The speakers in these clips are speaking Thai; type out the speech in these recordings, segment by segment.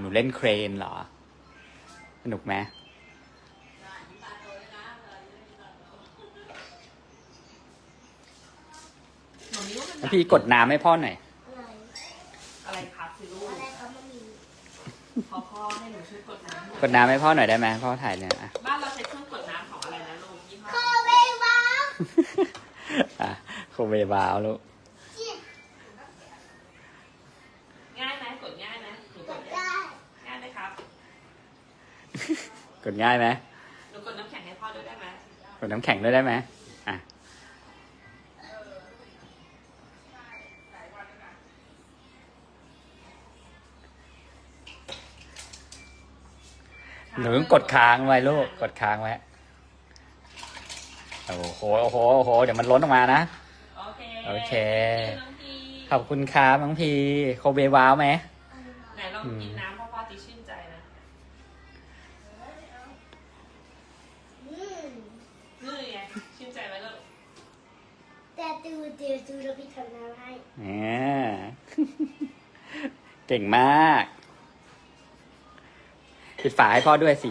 หนูเล่นเครนเหรอ สนุกไหมหนูนิ้วมันแล้วพี่กดน้ำให้พ่อหน่อย อะไรอะไรครับสิลูกอะไรครับมันมีพอพ่อให้หนูช่วยกดน้ำกดน้ำให้พ่อหน่อยได้ไหมพ่อถ่ายเนี่ยอะบ้านเราใช้เครื่องกดน้ำของอะไรนะลูกยี่ห้อโคเวบ้าอะโคเวบาวลูก ง่ายไหมกดง่ายไหมหนูก ก ด ด ง่าย ได้ ง่ายไหมครับ กดง่ายไหมหนูกดน้ำแข็งให้พ่อด้วยได้ไหมกดน้ำแข็งด้วยได้ไหมอะหนูต้องกดค้างไว้ลูกกดค้างไว้โอ้โหโอ้โหโอ้โหเดี๋ยวมันล้นออกมานะ โอเคโอเคน้องพีขอบคุณครับน้องพีโคเบว้าวไหม ไหนลองกิน เนี่ยเก่งมาก ปิดฝาให้พ่อด้วยสิ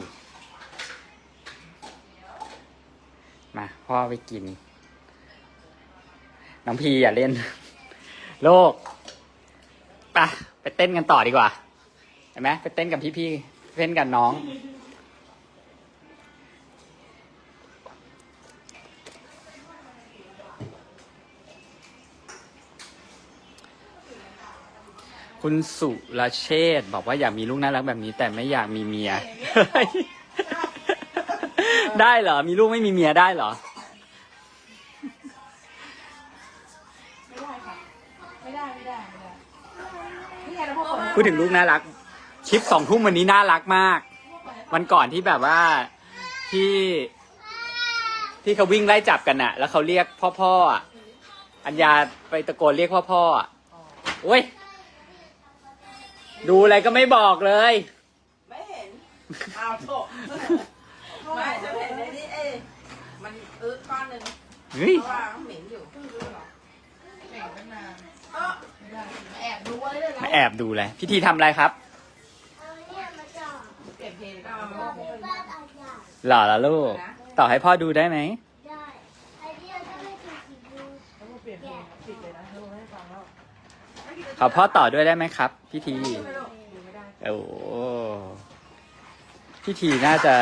มาพ่อไปกิน น้องพีอย่าเล่น โลกไปะไปเต้นกันต่อดีกว่าเห็นไหมไปเต้นกับพี่ๆเต้นกับน้อง คุณสุรเชษฐ์บอกว่าอยากมีลูกน่ารักแบบนี้ แต่ไม่อยากมีเมีย ได้เหรอ มีลูกไม่มีเมียได้เหรอ ไม่ได้ค่ะ ไม่ได้ไม่ได้ไม่ได้นี่ไงแล้วพ่อพูดถึงลูกน่ารัก คลิปสองทุ่มวันนี้น่ารักมาก วันก่อนที่แบบว่าที่ ที่เขาวิ่งไล่จับกันน่ะ แล้วเขาเรียกพ่อพ่อๆอะอัญญาไปตะโกนเรียกพ่อพ่ออะโอ้ย ดูอะไรก็ไม่บอกเลย ไม่เห็นเอาโถไม่จะเห็นในนี้เอ้ยมันอึก้อนหนึ่งเฮ้ย เพราะว่ามันเหม็นอยู่เหม็นตั้งนานเออแอบดูไว้เลยมาแอบดูเลยพิธีทำอะไรครับ เอาเนี่ยมาจ่อเปลี่ยนเพลงก็เราเป็นบ้านอาญาหล่อแล้วลูก ต่อให้พ่อดูได้ไหม ได้ไอเดียจะไม่ถูกผิดดูต้องเปลี่ยนเพลงผิดเลยนะเธอไม่ให้ฟังแล้ว ขอพ่อต่อด้วยได้ไหมครับ พิธีไม่รู้ดูไม่ได้ โอ้โหพิธีน่าจะ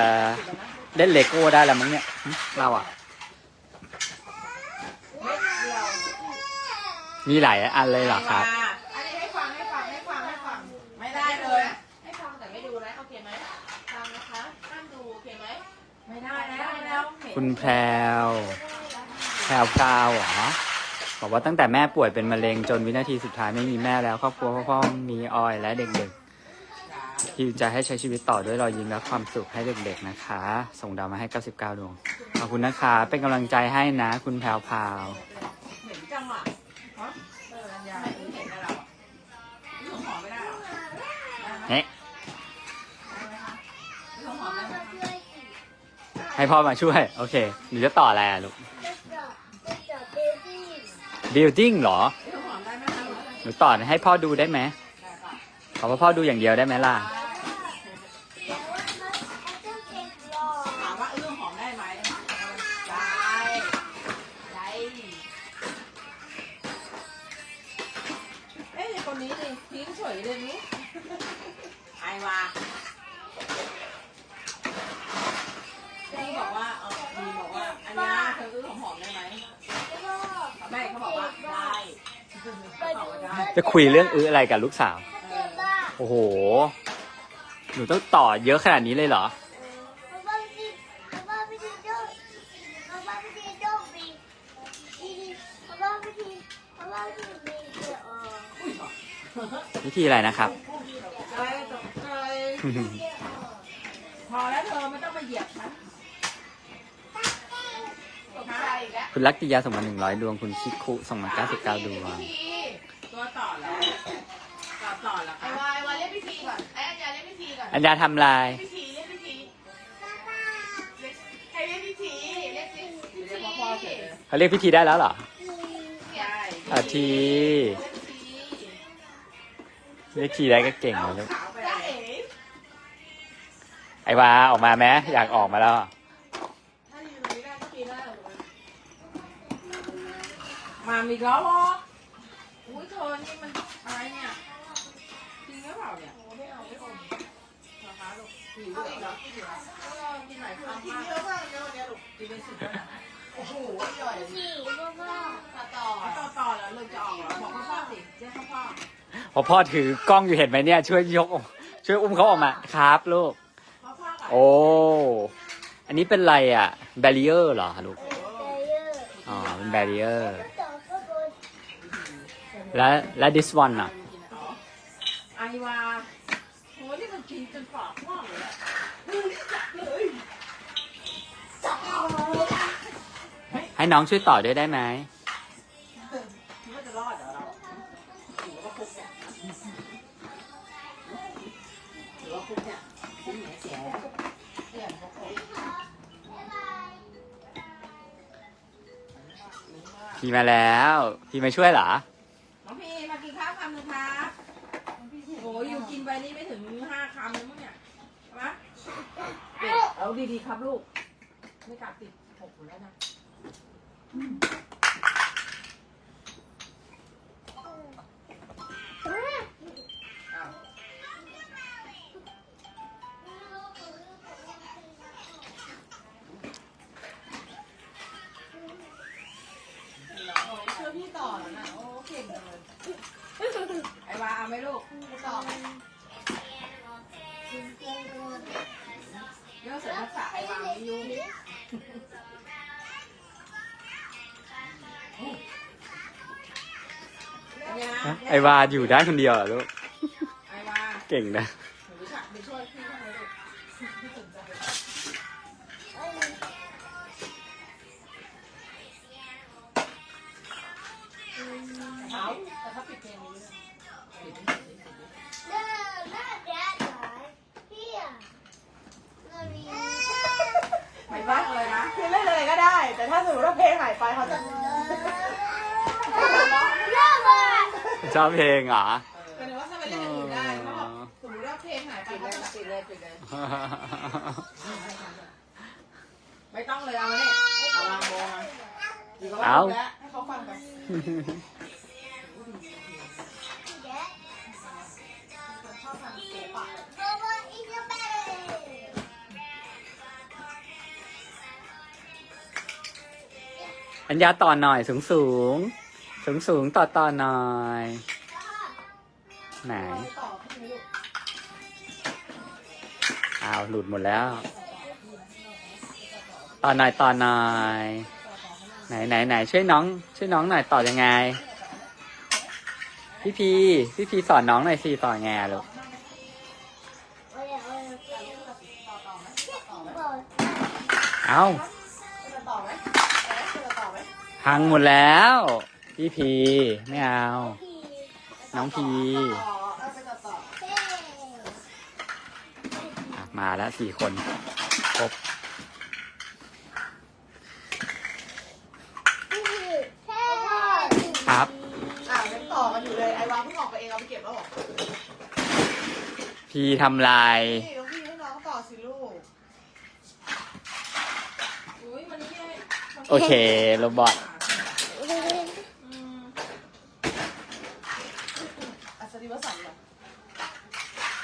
เล่นเลโก้ได้แล้วมั้งเนี่ยหึเราอะเม็ดเดียวมีหลายอันเลยเหรอครับ อันนี้ให้ฟังให้ฟังให้ฟังให้ฟังไม่ได้เลย ให้ฟังแต่ไม่ดูนะโอเคไหมฟังนะคะห้ามดูโอเคไหมไม่ได้แล้วไม่ได้แล้วเห็นคุณแพรวแพรวพราวเหรอ บอกว่าตั้งแต่แม่ป่วยเป็นมะเร็งจนวินาทีสุดท้ายไม่มีแม่แล้วครอบครัวพ่อพ่อมีออยและเด็กๆ ที่จะให้ใช้ชีวิตต่อด้วยรอยยิ้มและความสุขให้เด็กๆนะคะ ส่งดาวมาให้ 99 ดวง ขอบคุณนะคะ เป็นกำลังใจให้นะ คุณแพรวพราวเหม็นจังอะฮะเอออันยาไม่เห็นอะไรหรอเรื่องหอมไม่ได้หรอเฮ้เรื่องหอมได้ไหมมาช่วยสิให้พ่อมาช่วย โอเค หนูจะต่ออะไรอะลูกจะจ่อจะจ่อเบบี้ building เหรอ เรื่องหอมได้ไหมคะหนูต่อให้พ่อดูได้ไหม ได้ปะขอพ่อดูอย่างเดียวได้ไหมล่ะเดี๋ยวมันมันต้องเก็บรอถามว่าเรื่องหอมได้ไหมได้ ได้เอ้ยคนนี้ดิทิ้งเฉยเลยนี่ไอวาพี่บอกว่าเออมีบอกว่า อันนี้เธออื้อหอมๆได้ไหมแล้วก็แม่เขาบอกว่าได้ไปดูจะคุยเรื่องอื้ออะไรกับลูกสาวเจอบ้า โอ้โห หนูต้องต่อเยอะขนาดนี้เลยเหรอเพราะว่าพี่เพราะว่าพี่ทีโจ้เพราะว่าพี่ทีโจ้มีเพราะว่าพี่ทีเพราะว่าพี่ทีมีเดี๋ยวเออวิธีอะไรนะครับ ใจตกใจพอแล้วเธอไม่ต้องมาเหยียบฉันตกใจอีกแล้วคุณลักติยาส่งมาหนึ่งร้อยดวง คุณคิคุส่งมาเก้าสิบเก้าดวง ตัวต่อแล้ว ต่อต่อแล้วไอ้ค่ะวายวายเรียกพิธีก่อนไอ้อัญญาเรียกพิธีก่อนอัญญาทำลายพิธีเรียกพิธีให้เรียกพิธีเรียกพิธีเรียกพ่อพ่อเสร็จเลยเขาเรียกพิธีได้แล้วเหรอใช่อาทีเรียกพิธีเรียกทีได้ก็เก่งเลยลูกขาวไปจ้าเลยเอ๋ไอวาออกมาไหมอยากออกมาแล้ว ถ้าอยู่ตรงนี้ได้ก็ปีนได้เหรอมามีล้อวะอุ้ยเธอนี่มันอะไรเนี่ย หิวเหรอหิวเหรอกินหลายคำมากกินเยอะมากเยอะเนี่ยลูกกินเป็นสิบแล้วนะโอ้โหอร่อยสี่พ่อพ่อต่อต่อต่อแล้วเลยจะออกบอกพ่อพ่อสิเรียกพ่อพ่อพอพ่อถือกล้องอยู่เห็นไหมเนี่ย ช่วยยก ช่วยอุ้มเขาออกมาครับลูก โอ้อันนี้เป็นอะไรอะแบรีเออร์เหรอลูกอะอ๋อเป็นแบรีเออร์และและ this one อะไอวาโหนี่มัน กินจนปากม่วงเลยอะดูนี่จับเลยให้น้องช่วยต่อด้วยได้ไหมคิดว่าจะรอดเหรอเราหรือว่าคุกเนี่ยหรือว่าคุกเนี่ยคุกเนี่ยเสียเนี่ยคุกคุกพี่มาแล้ว พี่มาช่วยเหรอ น้องพี่มากินข้าวคำหนึ่งครับโอ้ยอยู่กินไปนี่ไม่ถึงห้าคำเลยมั้งเนี่ยใช่ไหม เป็ดเอาดีๆครับลูก ไม่กัดติดหกอยู่แล้วนะอ้าวโอ้ยช่วยพี่ต่อแล้วนะ โอ้เก่งเลยไอ้วาเอาไหมลูก ต่อเไอวาอยู่ได้คนเดียวเหรอลูกไอ้วาเก่งนะหนูจะไปช่วยพี่ทำไมลูกพี่สนใจเขาแต่ถ้าปิดเพลงนี้ปิดแม่แม่แดดหายพี่อะเรามีไม่บ้าเลยนะคือเล่นอะไรก็ได้ แต่ถ้าสมมติว่าเพลงหายไปเขาจะ เลิกอะ ชอบเพลงเหรอก็นึกว่าถ้าไปเล่นอย่างอื่นได้เขาบอกสมมติว่าเพลงหายไปปิดเลยปิดเลยปิดเลย ไม่ต้องเลยเอามาเนี่ยเอาวางโบมาอยู่กับเอาลูกแล้วให้เขาฟังไปแดดชอบฟังเสียงปากพ่อพ่ออีกแล้วแม่อัญญาต่อหน่อยสูงสูง สูงสูงต่อต่อหน่อย ไหนต่อพี่ลูกอ้าว หลุดหมดแล้ว ต่อหน่อยต่อหน่อย ไหนไหนไหนช่วยน้อง ช่วยน้องหน่อยต่อยังไง พี่พีพี่พีสอนน้องหน่อยสิต่อไงอะลูกโอ้ยโอ้ยโอ้ยบอกเอ้าจะต่อไหมจะต่อไหมพังหมดแล้ว พี่พีไม่เอาพี่น้องพีต่อเอาไปต่อต่อเท่อะมาแล้วสี่คนครบพี่เท่ครับอ่ายังต่อกันอยู่เลยไอ้วางเพิ่งออกไปเองเอาไปเก็บแล้วเหรอพีทำลายนี่น้องพี่ให้น้องต่อสิลูกอุ้ยมันนี่ให้โอเคโรบอท อืม อัศดิวสันต์เหรอ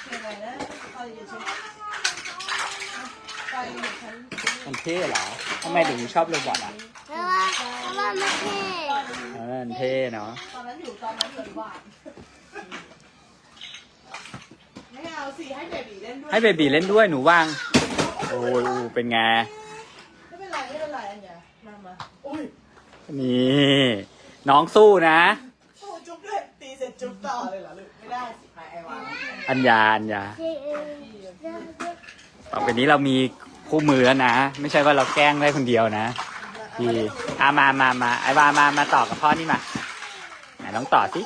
เพลงอะไรนะตอนอยู่ชั้นตอนอยู่ชั้น มันเท่เหรอทำไมถึงชอบโรบอทอะเพราะว่าเพราะว่ามันเท่เออมันเท่เนาะตอนนั้นอยู่ตอนนั้นอยู่บ้านไม่เอาสิให้เบบีเล่นด้วยให้เบบีเล่นด้วยหนูว่าง โอ้ยอู้เป็นไงไม่เป็นไรไม่เป็นไรอันเนี้ยมามาอุ้ยนี่น้องสู้นะโอ้จุ๊บด้วยตีเสร็จจุ๊บต่อเลยเหรอลูกไม่ได้สิไปไอ้วาอัญญาอัญญาเท่ต่อไปนี้เรามี คู่มือแล้วนะ ไม่ใช่ว่าเราแกล้งได้คนเดียวนะพี่อามามามาไอ้วามามาต่อกับพ่อนี่มาไหนลองต่อสิ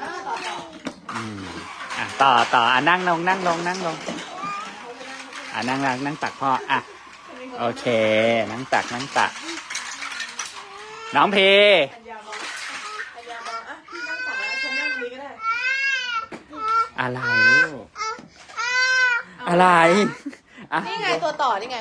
อ่าต่อต่ออืมอะต่อต่ออะนั่งลงนั่งลงนั่งลงอะนั่งนั่งนั่งตักพ่ออะโอเค นั่งตักนั่งตัก น้องเพออะไรลูกอะไร นี่ไงตัวต่อนี่ไง